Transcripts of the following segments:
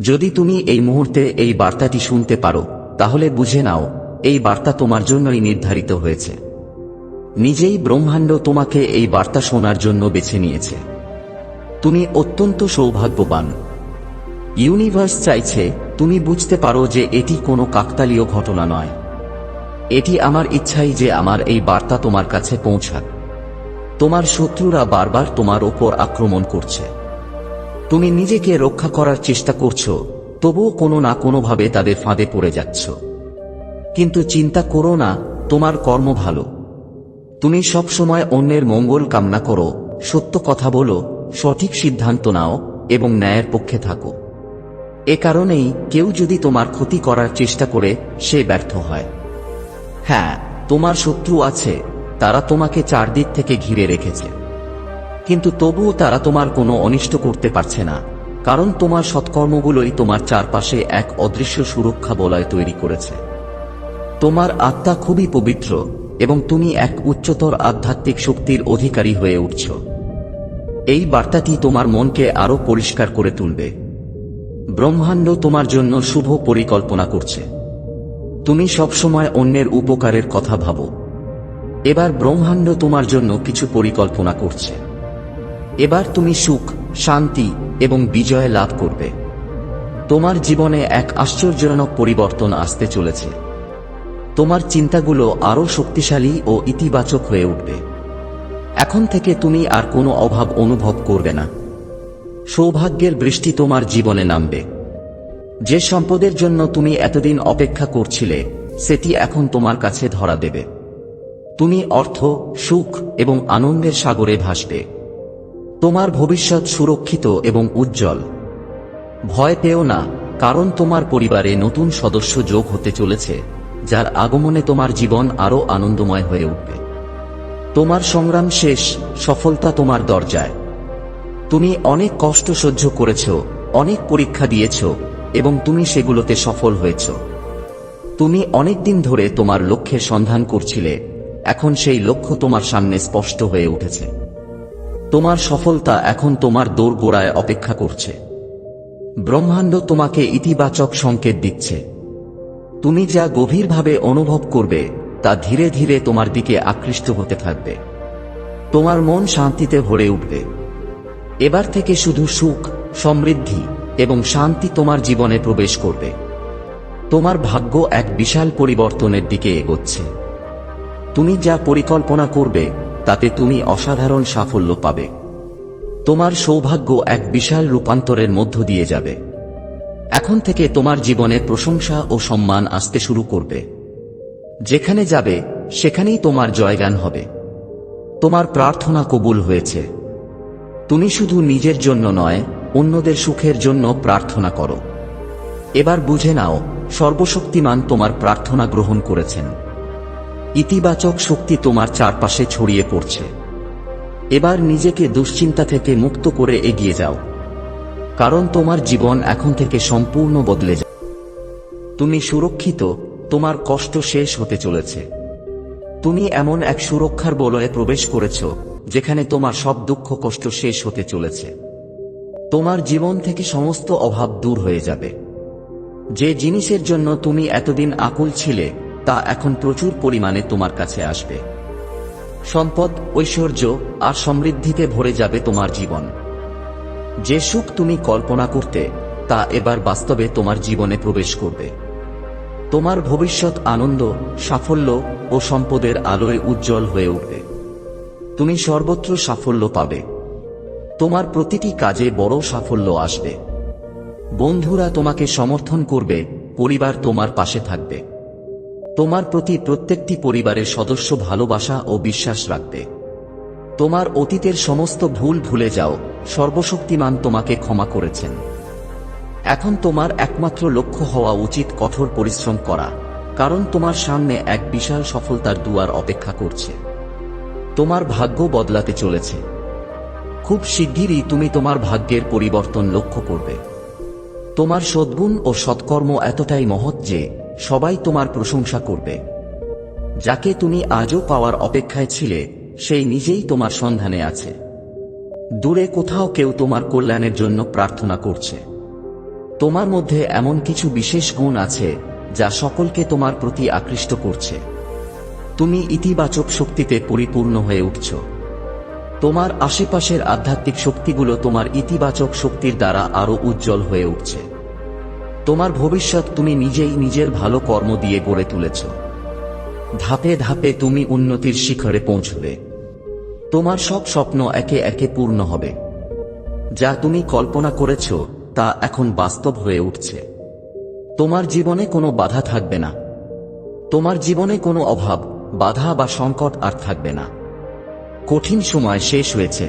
যদি তুমি এই মুহূর্তে এই বার্তাটি শুনতে পারো, তাহলে বুঝে নাও, এই বার্তা তোমার জন্যই নির্ধারিত হয়েছে। নিজেই ব্রহ্মাণ্ড তোমাকে এই বার্তা শোনার জন্য বেছে নিয়েছে। তুমি অত্যন্ত সৌভাগ্যবান। ইউনিভার্স চাইছে তুমি বুঝতে পারো যে এটি কোনো কাকতালীয় ঘটনা নয়। এটি আমার ইচ্ছাই যে আমার এই বার্তা তোমার কাছে পৌঁছাক। তোমার শত্রুরা বারবার তোমার ওপর আক্রমণ করছে। তুমি নিজেকে রক্ষা করার চেষ্টা করছ, তবুও কোনো না কোনোভাবে তাদের ফাঁদে পড়ে যাচ্ছ। কিন্তু চিন্তা করো না, তোমার কর্ম ভালো। তুমি সবসময় অন্যের মঙ্গল কামনা করো, সত্য কথা বলো, সঠিক সিদ্ধান্ত নাও, এবং ন্যায়ের পক্ষে থাকো। এ কারণেই কেউ যদি তোমার ক্ষতি করার চেষ্টা করে, সে ব্যর্থ হয়। হ্যাঁ তোমার শত্রু আছে, তারা তোমাকে চারদিক থেকে ঘিরে রেখেছে। কিন্তু তবুও তারা তোমার কোনো অনিষ্ট করতে পারছে না, কারণ তোমার সৎকর্মগুলোই তোমার চারপাশে এক অদৃশ্য সুরক্ষা বলয় তৈরি করেছে। তোমার আত্মা খুবই পবিত্র, এবং তুমি এক উচ্চতর আধ্যাত্মিক শক্তির অধিকারী হয়ে উঠছ। এই বার্তাটি তোমার মনকে আরও পরিষ্কার করে তুলবে। ব্রহ্মাণ্ড তোমার জন্য শুভ পরিকল্পনা করছে। তুমি সবসময় অন্যের উপকারের কথা ভাবো। এবার ব্রহ্মাণ্ড তোমার জন্য কিছু পরিকল্পনা করছে। এবার তুমি সুখ, শান্তি এবং বিজয় লাভ করবে। তোমার জীবনে এক আশ্চর্যজনক পরিবর্তন আসতে চলেছে। তোমার চিন্তাগুলো আরও শক্তিশালী ও ইতিবাচক হয়ে উঠবে। এখন থেকে তুমি আর কোনো অভাব অনুভব করবে না। সৌভাগ্যের বৃষ্টি তোমার জীবনে নামবে। যে সম্পদের জন্য তুমি এতদিন অপেক্ষা করছিলে, সেটি এখন তোমার কাছে ধরা দেবে। তুমি অর্থ, সুখ এবং আনন্দের সাগরে ভাসবে। তোমার ভবিষ্যৎ সুরক্ষিত এবং উজ্জ্বল। ভয় পেও না, কারণ তোমার পরিবারে নতুন সদস্য যোগ হতে চলেছে, যার আগমনে তোমার জীবন আরও আনন্দময় হয়ে উঠবে। তোমার সংগ্রাম শেষ, সফলতা তোমার দরজায়। তুমি অনেক কষ্ট সহ্য করেছ, অনেক পরীক্ষা দিয়েছ, এবং তুমি সেগুলোতে সফল হয়েছ। তুমি অনেক দিন ধরে তোমার লক্ষ্যের সন্ধান করছিলে, এখন সেই লক্ষ্য তোমার সামনে স্পষ্ট হয়ে উঠেছে। তোমার সফলতা এখন তোমার দোরগোড়ায় অপেক্ষা করছে। ব্রহ্মাণ্ড তোমাকে ইতিবাচক সংকেত দিচ্ছে। তুমি যা গভীরভাবে অনুভব করবে, তা ধীরে ধীরে তোমার দিকে আকৃষ্ট হতে থাকবে। তোমার মন শান্তিতে ভরে উঠবে। এবার থেকে শুধু সুখ, সমৃদ্ধি এবং শান্তি তোমার জীবনে প্রবেশ করবে। তোমার ভাগ্য এক বিশাল পরিবর্তনের দিকে এগোচ্ছে। তুমি যা পরিকল্পনা করবে তাতে তুমি অসাধারণ সাফল্য পাবে। তোমার সৌভাগ্য এক বিশাল রূপান্তরের মধ্য দিয়ে যাবে। এখন থেকে তোমার জীবনে প্রশংসা ও সম্মান আসতে শুরু করবে। যেখানে যাবে, সেখানেই তোমার জয়গান হবে। তোমার প্রার্থনা কবুল হয়েছে। তুমি শুধু নিজের জন্য নয়, অন্যদের সুখের জন্য প্রার্থনা করো। এবার বুঝে নাও, সর্বশক্তিমান তোমার প্রার্থনা গ্রহণ করেছেন। ইতিবাচক শক্তি তোমার চারপাশে ছড়িয়ে পড়ছে। এবার নিজেকে দুশ্চিন্তা থেকে মুক্ত করে এগিয়ে যাও। কারণ তোমার জীবন এখন থেকে সম্পূর্ণ বদলে যায়। তুমি সুরক্ষিত, তোমার কষ্ট শেষ হতে চলেছে। তুমি এমন এক সুরক্ষার বলয়ে প্রবেশ করেছ, যেখানে তোমার সব দুঃখ, কষ্ট শেষ হতে চলেছে। তোমার জীবন থেকে সমস্ত অভাব দূর হয়ে যাবে। যে জিনিসের জন্য তুমি এতদিন আকুল ছিলে তা এখন প্রচুর পরিমাণে তোমার কাছে আসবে। সম্পদ, ঐশ্বর্য আর সমৃদ্ধিতে ভরে যাবে তোমার জীবন। যে সুখ তুমি কল্পনা করতে, তা এবার বাস্তবে তোমার জীবনে প্রবেশ করবে। তোমার ভবিষ্যৎ আনন্দ, সাফল্য ও সম্পদের আলোয় উজ্জ্বল হয়ে উঠবে। তুমি সর্বত্র সাফল্য পাবে। তোমার প্রতিটি কাজে বড় সাফল্য আসবে। বন্ধুরা তোমাকে সমর্থন করবে, পরিবার তোমার পাশে থাকবে। তোমার প্রতি প্রত্যেকটি পরিবারের সদস্য ভালোবাসা ও বিশ্বাস রাখবে। তোমার অতীতের সমস্ত ভুল ভুলে যাও, সর্বশক্তিমান তোমাকে ক্ষমা করেছেন। এখন তোমার একমাত্র লক্ষ্য হওয়া উচিত কঠোর পরিশ্রম করা, কারণ তোমার সামনে এক বিশাল সফলতার দুয়ার অপেক্ষা করছে। তোমার ভাগ্য বদলাতে চলেছে। খুব শিগগিরই তুমি তোমার ভাগ্যের পরিবর্তন লক্ষ্য করবে। তোমার সদ্গুণ ও সৎকর্ম এতটাই মহৎ যে সবাই তোমার প্রশংসা করবে। যাকে তুমি আজও পাওয়ার অপেক্ষায় ছিলে, সেই নিজেই তোমার সন্ধানে আছে। দূরে কোথাও কেউ তোমার কল্যাণের জন্য প্রার্থনা করছে। তোমার মধ্যে এমন কিছু বিশেষ গুণ আছে, যা সকলকে তোমার প্রতি আকৃষ্ট করছে। তুমি ইতিবাচক শক্তিতে পরিপূর্ণ হয়ে উঠছ। তোমার আশেপাশের আধ্যাত্মিক শক্তিগুলো তোমার ইতিবাচক শক্তির দ্বারা আরও উজ্জ্বল হয়ে উঠছে। তোমার ভবিষ্যৎ তুমি নিজেই নিজের ভালো কর্ম দিয়ে গড়ে তুলেছ। ধাপে ধাপে তুমি উন্নতির শিখরে পৌঁছবে তোমার সব স্বপ্ন একে একে পূর্ণ হবে। যা তুমি কল্পনা করেছ, তা এখন বাস্তব হয়ে উঠছে। তোমার জীবনে কোনো বাধা থাকবে না। তোমার জীবনে কোনো অভাব, বাধা বা সংকট আর থাকবে না। কঠিন সময় শেষ হয়েছে।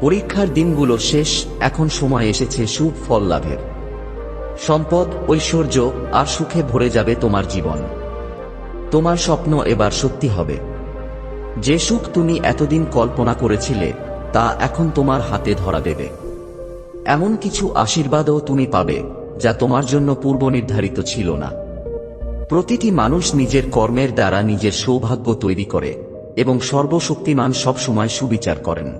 পরীক্ষার দিনগুলো শেষ, এখন সময় এসেছে শুভ ফল লাভের। সম্পদ, ঐশ্বর্য আর সুখে ভরে যাবে তোমার জীবন। তোমার স্বপ্ন এবার সত্যি হবে। যে সুখ তুমি এতদিন কল্পনা করেছিলে, তা এখন তোমার হাতে ধরা দেবে। এমন কিছু আশীর্বাদও তুমি পাবে, যা তোমার জন্য পূর্ব নির্ধারিত ছিল না। প্রতিটি মানুষ নিজের কর্মের দ্বারা নিজের সৌভাগ্য তৈরি করে এবং সর্বশক্তিমান সবসময় সুবিচার করেন।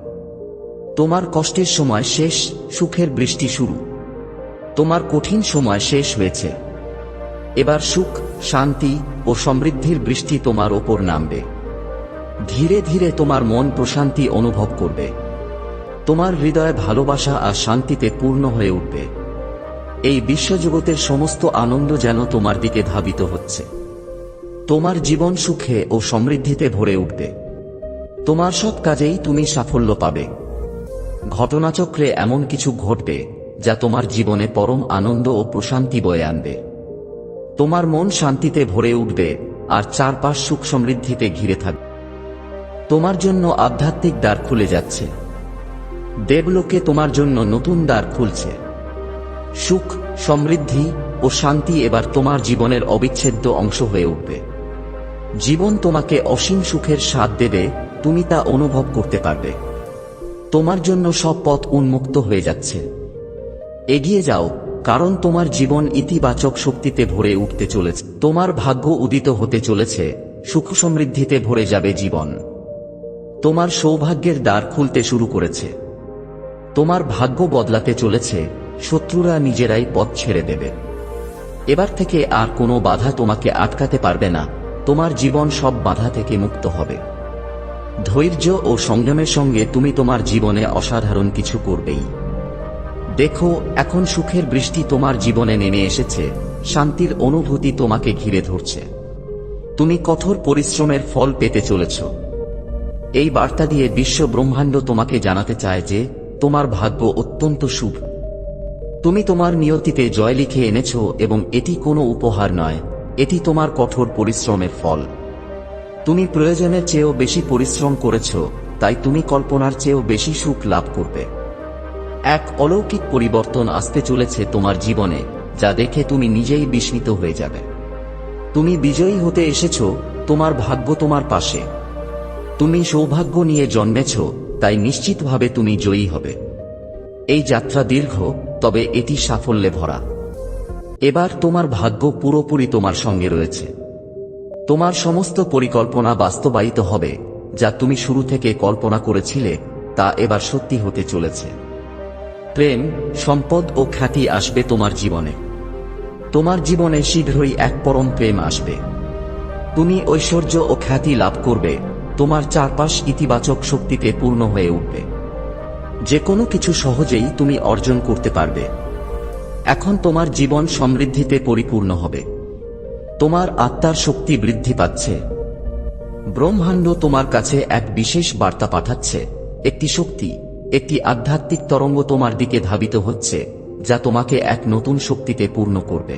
তোমার কষ্টের সময় শেষ সুখের বৃষ্টি শুরু। তোমার কঠিন সময় শেষ হয়েছে। এবার সুখ, শান্তি ও সমৃদ্ধির বৃষ্টি তোমার ওপর নামবে। ধীরে ধীরে তোমার মন প্রশান্তি অনুভব করবে। তোমার হৃদয় ভালোবাসা আর শান্তিতে পূর্ণ হয়ে উঠবে। এই বিশ্বজগতের সমস্ত আনন্দ যেন তোমার দিকে ধাবিত হচ্ছে। তোমার জীবন সুখে ও সমৃদ্ধিতে ভরে উঠবে। তোমার সব কাজেই তুমি সাফল্য পাবে। ঘটনাচক্রে এমন কিছু ঘটবে যা তোমার জীবনে পরম আনন্দ ও প্রশান্তি বয়ে আনবে। তোমার মন শান্তিতে ভরে উঠবে আর চারপাশ সুখ সমৃদ্ধিতে ঘিরে থাকবে তোমার জন্য আধ্যাত্মিক দ্বার খুলে যাচ্ছে। দেবলোকে তোমার জন্য নতুন দ্বার খুলছে। সুখ, সমৃদ্ধি ও শান্তি এবার তোমার জীবনের অবিচ্ছেদ্য অংশ হয়ে উঠবে। জীবন তোমাকে অসীম সুখের স্বাদ দেবে, তুমি তা অনুভব করতে পারবে। তোমার জন্য সব পথ উন্মুক্ত হয়ে যাচ্ছে। এগিয়ে যাও, কারণ তোমার জীবন ইতিবাচক শক্তিতে ভরে উঠতে চলেছে। তোমার ভাগ্য উদিত হতে চলেছে, সুখ সমৃদ্ধিতে ভরে যাবে জীবন। তোমার সৌভাগ্যের দ্বার খুলতে শুরু করেছে। তোমার ভাগ্য বদলাতে চলেছে, শত্রুরা নিজেরাই পথ ছেড়ে দেবে। এবার থেকে আর কোনো বাধা তোমাকে আটকাতে পারবে না, তোমার জীবন সব বাধা থেকে মুক্ত হবে। ধৈর্য ও সংযমের সঙ্গে তুমি তোমার জীবনে অসাধারণ কিছু করবেই। দেখো, এখন সুখের বৃষ্টি তোমার জীবনে নেমে এসেছে, শান্তির অনুভূতি তোমাকে ঘিরে ধরছে। তুমি কঠোর পরিশ্রমের ফল পেতে চলেছ। এই বার্তা দিয়ে বিশ্ব ব্রহ্মাণ্ড তোমাকে জানাতে চায় যে, তোমার ভাগ্য অত্যন্ত শুভ। তুমি তোমার নিয়তিতে জয় লিখে এনেছ এবং এটি কোনো উপহার নয়, এটি তোমার কঠোর পরিশ্রমের ফল। তুমি প্রয়োজনের চেয়েও বেশি পরিশ্রম করেছ, তাই তুমি কল্পনার চেয়েও বেশি সুখ লাভ করবে। এক অলৌকিক পরিবর্তন আসতে চলেছে তোমার জীবনে, যা দেখে তুমি নিজেই বিস্মিত হয়ে যাবে। তুমি বিজয়ী হতে এসেছ, তোমার ভাগ্য তোমার পাশে। তুমি সৌভাগ্য নিয়ে জন্মেছ, তাই নিশ্চিতভাবে তুমি জয়ী হবে। এই যাত্রা দীর্ঘ, তবে এটি সাফল্যে ভরা। এবার তোমার ভাগ্য পুরোপুরি তোমার সঙ্গে রয়েছে। তোমার সমস্ত পরিকল্পনা বাস্তবায়িত হবে, যা তুমি শুরু থেকে কল্পনা করেছিলে, তা এবার সত্যি হতে চলেছে। প্রেম, সম্পদ ও খ্যাতি আসবে তোমার জীবনে। তোমার জীবনে শীঘ্রই এক পরম প্রেম আসবে। তুমি ঐশ্বর্য ও খ্যাতি লাভ করবে, তোমার চারপাশ ইতিবাচক শক্তিতে পূর্ণ হয়ে উঠবে। যে কোনো কিছু সহজেই তুমি অর্জন করতে পারবে। এখন তোমার জীবন সমৃদ্ধিতে পরিপূর্ণ হবে। তোমার আত্মার শক্তি বৃদ্ধি পাচ্ছে। ব্রহ্মাণ্ড তোমার কাছে এক বিশেষ বার্তা পাঠাচ্ছে, একটি শক্তি। একটি আধ্যাত্মিক তরঙ্গ তোমার দিকে ধাবিত হচ্ছে, যা তোমাকে এক নতুন শক্তিতে পূর্ণ করবে।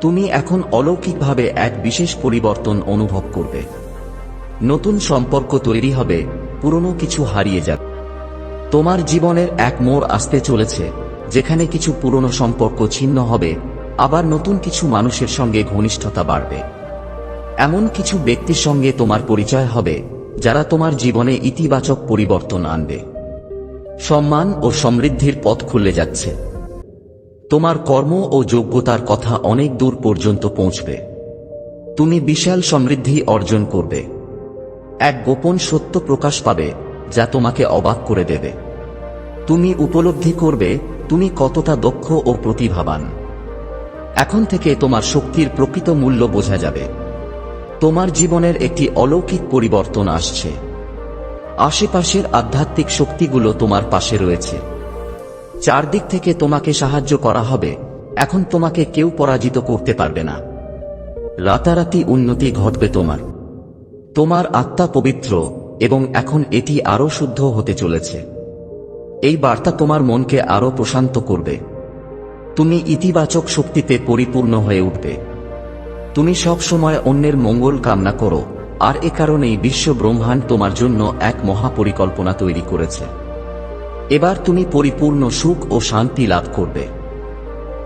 তুমি এখন অলৌকিকভাবে এক বিশেষ পরিবর্তন অনুভব করবে। নতুন সম্পর্ক তৈরি হবে, পুরনো কিছু হারিয়ে যাবে। তোমার জীবনের এক মোড় আসতে চলেছে, যেখানে কিছু পুরনো সম্পর্ক ছিন্ন হবে, আবার নতুন কিছু মানুষের সঙ্গে ঘনিষ্ঠতা বাড়বে। এমন কিছু ব্যক্তির সঙ্গে তোমার পরিচয় হবে, যারা তোমার জীবনে ইতিবাচক পরিবর্তন আনবে। সম্মান ও সমৃদ্ধির পথ খুলে যাচ্ছে। তোমার কর্ম ও যোগ্যতার কথা অনেক দূর পর্যন্ত পৌঁছবে। তুমি বিশাল সমৃদ্ধি অর্জন করবে। এক গোপন সত্য প্রকাশ পাবে যা তোমাকে অবাক করে দেবে। তুমি উপলব্ধি করবে তুমি কতটা দক্ষ ও প্রতিভাবান। এখন থেকে তোমার শক্তির প্রকৃত মূল্য বোঝা যাবে। তোমার জীবনের একটি অলৌকিক পরিবর্তন আসছে। আশেপাশের আধ্যাত্মিক শক্তিগুলো তোমার পাশে রয়েছে। চারদিক থেকে তোমাকে সাহায্য করা হবে। এখন তোমাকে কেউ পরাজিত করতে পারবে না। রাতারাতি উন্নতি ঘটবে তোমার। তোমার আত্মা পবিত্র এবং এখন এটি আরও শুদ্ধ হতে চলেছে। এই বার্তা তোমার মনকে আরও প্রশান্ত করবে। তুমি ইতিবাচক শক্তিতে পরিপূর্ণ হয়ে উঠবে। তুমি সব সময় অন্যের মঙ্গল কামনা করো। আর এ কারণেই বিশ্ব ব্রহ্মাণ্ড তোমার জন্য এক মহাপরিকল্পনা তৈরি করেছে। এবার তুমি পরিপূর্ণ সুখ ও শান্তি লাভ করবে।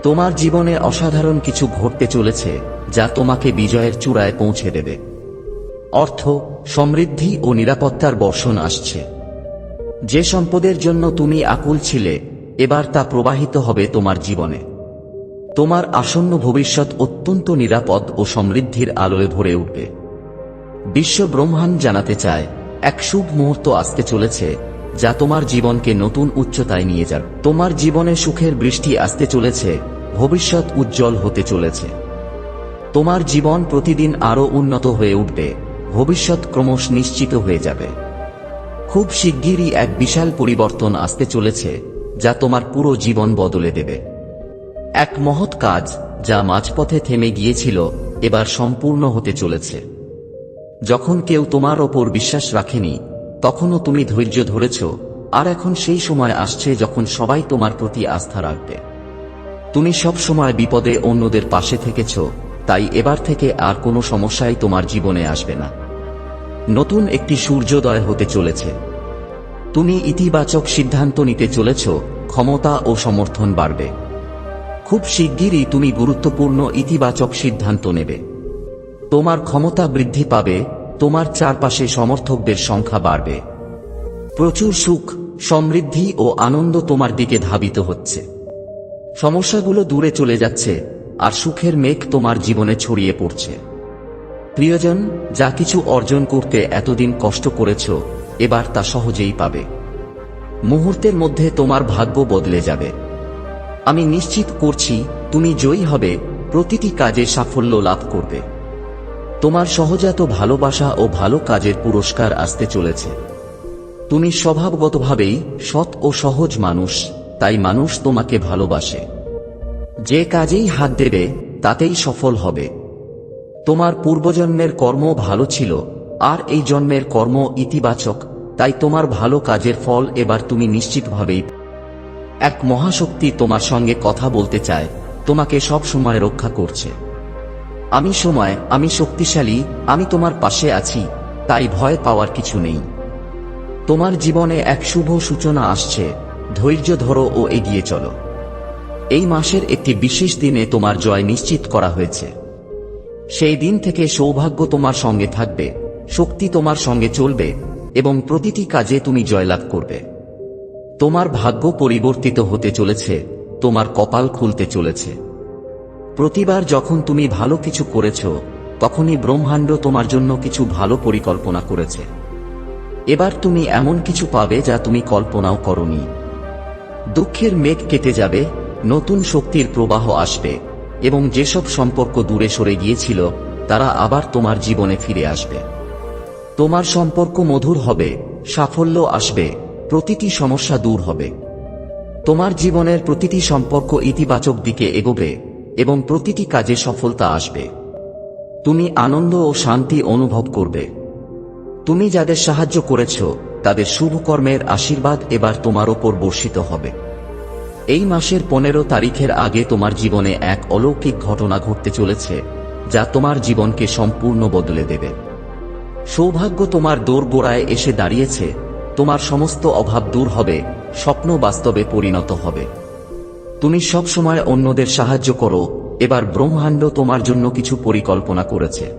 তোমার জীবনে অসাধারণ কিছু ঘটতে চলেছে, যা তোমাকে বিজয়ের চূড়ায় পৌঁছে দেবে। অর্থ, সমৃদ্ধি ও নিরাপত্তার বর্ষণ আসছে। যে সম্পদের জন্য তুমি আকুল ছিলে, এবার তা প্রবাহিত হবে তোমার জীবনে। তোমার আসন্ন ভবিষ্যৎ অত্যন্ত নিরাপদ ও সমৃদ্ধির আলোয় ভরে উঠবে। বিশ্ব ব্রহ্মাণ্ড জানাতে চায়, এক শুভ মুহূর্ত আসতে চলেছে, যা তোমার জীবনকে নতুন উচ্চতায় নিয়ে যাবে। তোমার জীবনে সুখের বৃষ্টি আসতে চলেছে, ভবিষ্যৎ উজ্জ্বল হতে চলেছে। তোমার জীবন প্রতিদিন আরও উন্নত হয়ে উঠবে, ভবিষ্যৎ ক্রমশ নিশ্চিত হয়ে যাবে। খুব শিগগিরই এক বিশাল পরিবর্তন আসতে চলেছে, যা তোমার পুরো জীবন বদলে দেবে। এক মহৎ কাজ, যা মাঝপথে থেমে গিয়েছিল, এবার সম্পূর্ণ হতে চলেছে। যখন কেউ তোমার ওপর বিশ্বাস রাখেনি, তখনও তুমি ধৈর্য ধরেছ, আর এখন সেই সময় আসছে যখন সবাই তোমার প্রতি আস্থা রাখবে। তুমি সব সময় বিপদে অন্যদের পাশে থেকেছ, তাই এবার থেকে আর কোনো সমস্যাই তোমার জীবনে আসবে না। নতুন একটি সূর্যোদয় হতে চলেছে। তুমি ইতিবাচক সিদ্ধান্ত নিতে চলেছ, ক্ষমতা ও সমর্থন বাড়বে। খুব শিগগিরই তুমি গুরুত্বপূর্ণ ইতিবাচক সিদ্ধান্ত নেবে। তোমার ক্ষমতা বৃদ্ধি পাবে, তোমার চারপাশে সমর্থকদের সংখ্যা বাড়বে। প্রচুর সুখ, সমৃদ্ধি ও আনন্দ তোমার দিকে ধাবিত হচ্ছে। সমস্যাগুলো দূরে চলে যাচ্ছে, আর সুখের মেঘ তোমার জীবনে ছড়িয়ে পড়ছে। প্রিয়জন, যা কিছু অর্জন করতে এতদিন কষ্ট করেছ, এবার তা সহজেই পাবে। মুহূর্তের মধ্যে তোমার ভাগ্য বদলে যাবে। আমি নিশ্চিত করছি, তুমি জয়ী হবে, প্রতিটি কাজে সাফল্য লাভ করবে। তোমার সহজাত ভালোবাসা ও ভালো কাজের পুরস্কার আসতে চলেছে। তুমি স্বভাবগতভাবেই সৎ ও সহজ মানুষ, তাই মানুষ তোমাকে ভালোবাসে। যে কাজেই হাত দেবে, তাতেই সফল হবে। তোমার পূর্বজন্মের কর্ম ভালো ছিল, আর এই জন্মের কর্ম ইতিবাচক, তাই তোমার ভালো কাজের ফল এবার তুমি নিশ্চিতভাবেই এক মহাশক্তি তোমার সঙ্গে কথা বলতে চায়, তোমাকে সব সময় রক্ষা করছে। আমি সময়, আমি শক্তিশালী, আমি তোমার পাশে আছি, তাই ভয় পাওয়ার কিছু নেই। তোমার জীবনে এক শুভ সূচনা আসছে, ধৈর্য ধরো ও এগিয়ে চলো। এই মাসের একটি বিশেষ দিনে তোমার জয় নিশ্চিত করা হয়েছে। সেই দিন থেকে সৌভাগ্য তোমার সঙ্গে থাকবে, শক্তি তোমার সঙ্গে চলবে, এবং প্রতিটি কাজে তুমি জয়লাভ করবে। তোমার ভাগ্য পরিবর্তিত হতে চলেছে, তোমার কপাল খুলতে চলেছে। প্রতিবার যখন তুমি ভালো কিছু করেছ, তখনই ব্রহ্মাণ্ড তোমার জন্য কিছু ভালো পরিকল্পনা করেছে। এবার তুমি এমন কিছু পাবে যা তুমি কল্পনাও করনি। দুঃখের মেঘ কেটে যাবে, নতুন শক্তির প্রবাহ আসবে, এবং যেসব সম্পর্ক দূরে সরে গিয়েছিল, তারা আবার তোমার জীবনে ফিরে আসবে। তোমার সম্পর্ক মধুর হবে, সাফল্য আসবে, প্রতিটি সমস্যা দূর হবে। তোমার জীবনের প্রতিটি সম্পর্ক ইতিবাচক দিকে এগোবে। এবং প্রতিটি কাজে সফলতা আসবে। তুমি আনন্দ ও শান্তি অনুভব করবে। তুমি যাদের সাহায্য করেছ, তাদের শুভকর্মের আশীর্বাদ এবার তোমার ওপর বর্ষিত হবে। এই মাসের পনেরো তারিখের আগে তোমার জীবনে এক অলৌকিক ঘটনা ঘটতে চলেছে, যা তোমার জীবনকে সম্পূর্ণ বদলে দেবে। সৌভাগ্য তোমার দোর গোড়ায় এসে দাঁড়িয়েছে, তোমার সমস্ত অভাব দূর হবে, স্বপ্ন বাস্তবে পরিণত হবে। তুমি সব সময় অন্যদের সাহায্য করো, এবার ব্রহ্মাণ্ড তোমার জন্য কিছু পরিকল্পনা করেছে।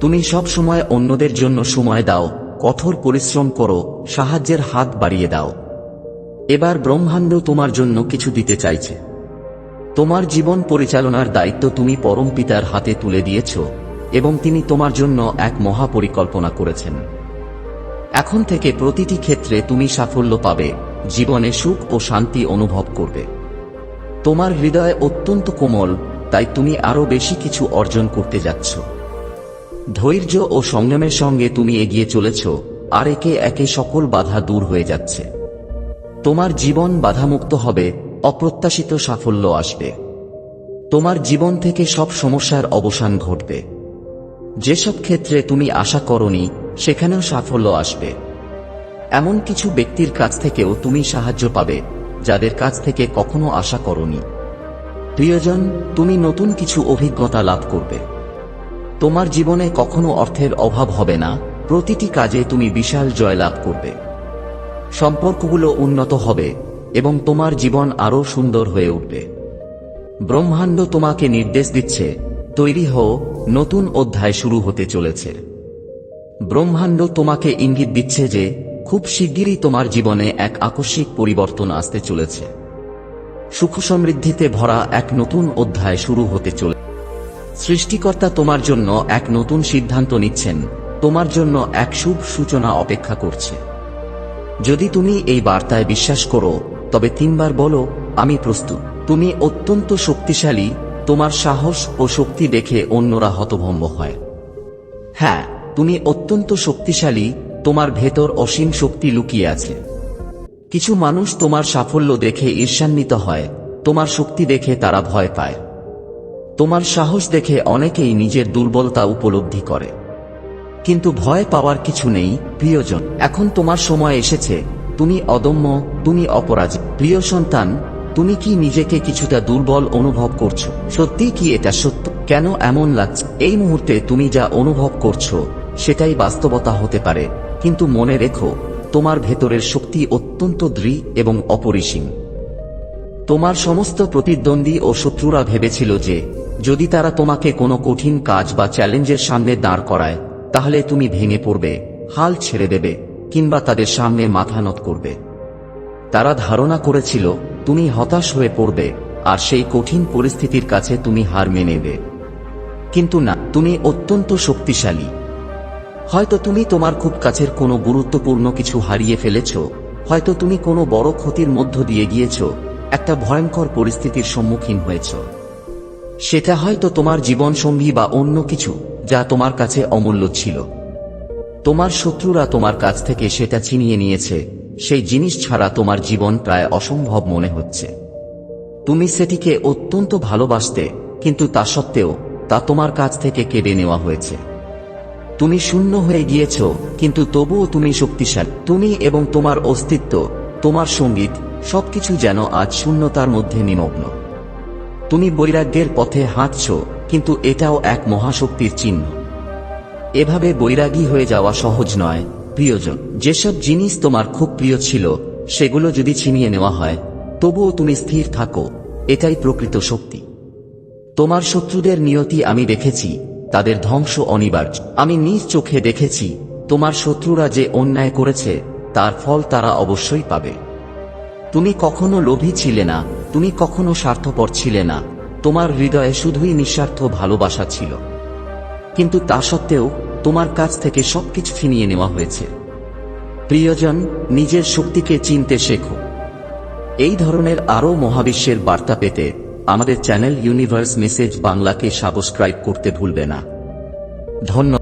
তুমি সব সময় অন্যদের জন্য সময় দাও, কঠোর পরিশ্রম করো, সাহায্যের হাত বাড়িয়ে দাও। এবার ব্রহ্মাণ্ড তোমার জন্য কিছু দিতে চাইছে। তোমার জীবন পরিচালনার দায়িত্ব তুমি পরম পিতার হাতে তুলে দিয়েছ, এবং তিনি তোমার জন্য এক মহা পরিকল্পনা করেছেন। এখন থেকে প্রতিটি ক্ষেত্রে তুমি সাফল্য পাবে, জীবনে সুখ ও শান্তি অনুভব করবে। তোমার হৃদয় অত্যন্ত কোমল, তাই তুমি আরও বেশি কিছু অর্জন করতে যাচ্ছ। ধৈর্য ও সংযমের সঙ্গে তুমি এগিয়ে চলেছ, আর একে একে সকল বাধা দূর হয়ে যাচ্ছে। তোমার জীবন বাধামুক্ত হবে, অপ্রত্যাশিত সাফল্য আসবে। তোমার জীবন থেকে সব সমস্যার অবসান ঘটবে। যেসব ক্ষেত্রে তুমি আশা করনি, সেখানেও সাফল্য আসবে। এমন কিছু ব্যক্তির কাছ থেকেও তুমি সাহায্য পাবে। যাদের কাছ থেকে কখনো আশা করনি। প্রিয়জন, তুমি নতুন কিছু অভিজ্ঞতা লাভ করবে। তোমার জীবনে কখনো অর্থের অভাব হবে না। প্রতিটি কাজে তুমি বিশাল জয় লাভ করবে। সম্পর্কগুলো উন্নত হবে এবং তোমার জীবন আরও সুন্দর হয়ে উঠবে। ব্রহ্মাণ্ড তোমাকে নির্দেশ দিচ্ছে, তৈরি হও, নতুন অধ্যায় শুরু হতে চলেছে। ব্রহ্মাণ্ড তোমাকে ইঙ্গিত দিচ্ছে যে খুব শিগগিরই তোমার জীবনে এক আকস্মিক পরিবর্তন আসতে চলেছে। সুখ সমৃদ্ধিতে ভরা এক নতুন অধ্যায় শুরু হতে চলে সৃষ্টিকর্তা তোমার জন্য এক নতুন সিদ্ধান্ত নিচ্ছেন, তোমার জন্য এক শুভ সূচনা অপেক্ষা করছে। যদি তুমি এই বার্তায় বিশ্বাস করো, তবে তিনবার বলো, আমি প্রস্তুত। তুমি অত্যন্ত শক্তিশালী, তোমার সাহস ও শক্তি দেখে অন্যরা হতভম্ব হয়। হ্যাঁ তুমি অত্যন্ত শক্তিশালী তোমার ভেতর অসীম শক্তি লুকিয়ে আছে। কিছু মানুষ তোমার সাফল্য দেখে ঈর্ষান্বিত হয়, তোমার শক্তি দেখে তারা ভয় পায়। তোমার সাহস দেখে অনেকেই নিজের দুর্বলতা উপলব্ধি করে। কিন্তু ভয় পাওয়ার কিছু নেই, প্রিয়জন। এখন তোমার সময় এসেছে, তুমি অদম্য, তুমি অপরাজী। প্রিয় সন্তান, তুমি কি নিজেকে কিছুটা দুর্বল অনুভব করছ? সত্যি কি এটা সত্য? কেন এমন লাগছে? এই মুহূর্তে তুমি যা অনুভব করছ, সেটাই বাস্তবতা হতে পারে। কিন্তু মনে রেখো, তোমার ভেতরের শক্তি অত্যন্ত দৃঢ় এবং অপরিসীম। তোমার সমস্ত প্রতিদ্বন্দ্বী ও শত্রুরা ভেবেছিল যে, যদি তারা তোমাকে কোনো কঠিন কাজ বা চ্যালেঞ্জের সামনে দাঁড় করায়, তাহলে তুমি ভেঙে পড়বে, হাল ছেড়ে দেবে, কিংবা তাদের সামনে মাথা নত করবে। তারা ধারণা করেছিল, তুমি হতাশ হয়ে পড়বে, আর সেই কঠিন পরিস্থিতির কাছে তুমি হার মেনে কিন্তু না, তুমি অত্যন্ত শক্তিশালী। হয়তো তুমি তোমার খুব কাছের কোনো গুরুত্বপূর্ণ কিছু হারিয়ে ফেলেছ, হয়তো তুমি কোনো বড় ক্ষতির মধ্য দিয়ে গিয়েছ, একটা ভয়ঙ্কর পরিস্থিতির সম্মুখীন হয়েছ। সেটা হয়তো তোমার জীবনসঙ্গী বা অন্য কিছু যা তোমার কাছে অমূল্য ছিল। তোমার শত্রুরা তোমার কাছ থেকে সেটা ছিনিয়ে নিয়েছে, সেই জিনিস ছাড়া তোমার জীবন প্রায় অসম্ভব মনে হচ্ছে। তুমি সেটিকে অত্যন্ত ভালোবাসতে, কিন্তু তা সত্ত্বেও তা তোমার কাছ থেকে কেড়ে নেওয়া হয়েছে। তুমি শূন্য হয়ে গিয়েছ, কিন্তু তবুও তুমি শক্তিশালী। তুমি এবং তোমার অস্তিত্ব, তোমার সংগীত, সবকিছু যেন আজ শূন্যতার মধ্যে নিমগ্ন। তুমি বৈরাগ্যের পথে হাঁটছ, কিন্তু এটাও এক মহাশক্তির চিহ্ন। এভাবে বৈরাগী হয়ে যাওয়া সহজ নয়, প্রিয়জন। যেসব জিনিস তোমার খুব প্রিয় ছিল, সেগুলো যদি ছিনিয়ে নেওয়া হয়, তবুও তুমি স্থির থাকো, এটাই প্রকৃত শক্তি। তোমার শত্রুদের নিয়তি আমি দেখেছি তাদের ধ্বংস অনিবার্য। আমি নিজ চোখে দেখেছি, তোমার শত্রুরা যে অন্যায় করেছে, তার ফল তারা অবশ্যই পাবে। তুমি কখনো লোভী ছিলে না, তুমি কখনো স্বার্থপর ছিলে না, তোমার হৃদয়ে শুধুই নিঃস্বার্থ ভালোবাসা ছিল। কিন্তু তা সত্ত্বেও, তোমার কাছ থেকে সবকিছু ছিনিয়ে নেওয়া হয়েছে। প্রিয়জন, নিজের শক্তিকে চিনতে শেখো। এই ধরনের আরও মহাবিশ্বের বার্তা পেতে আমাদের চ্যানেল ইউনিভার্স মেসেজ বাংলাকে সাবস্ক্রাইব করতে ভুলবে না। ধন্যবাদ।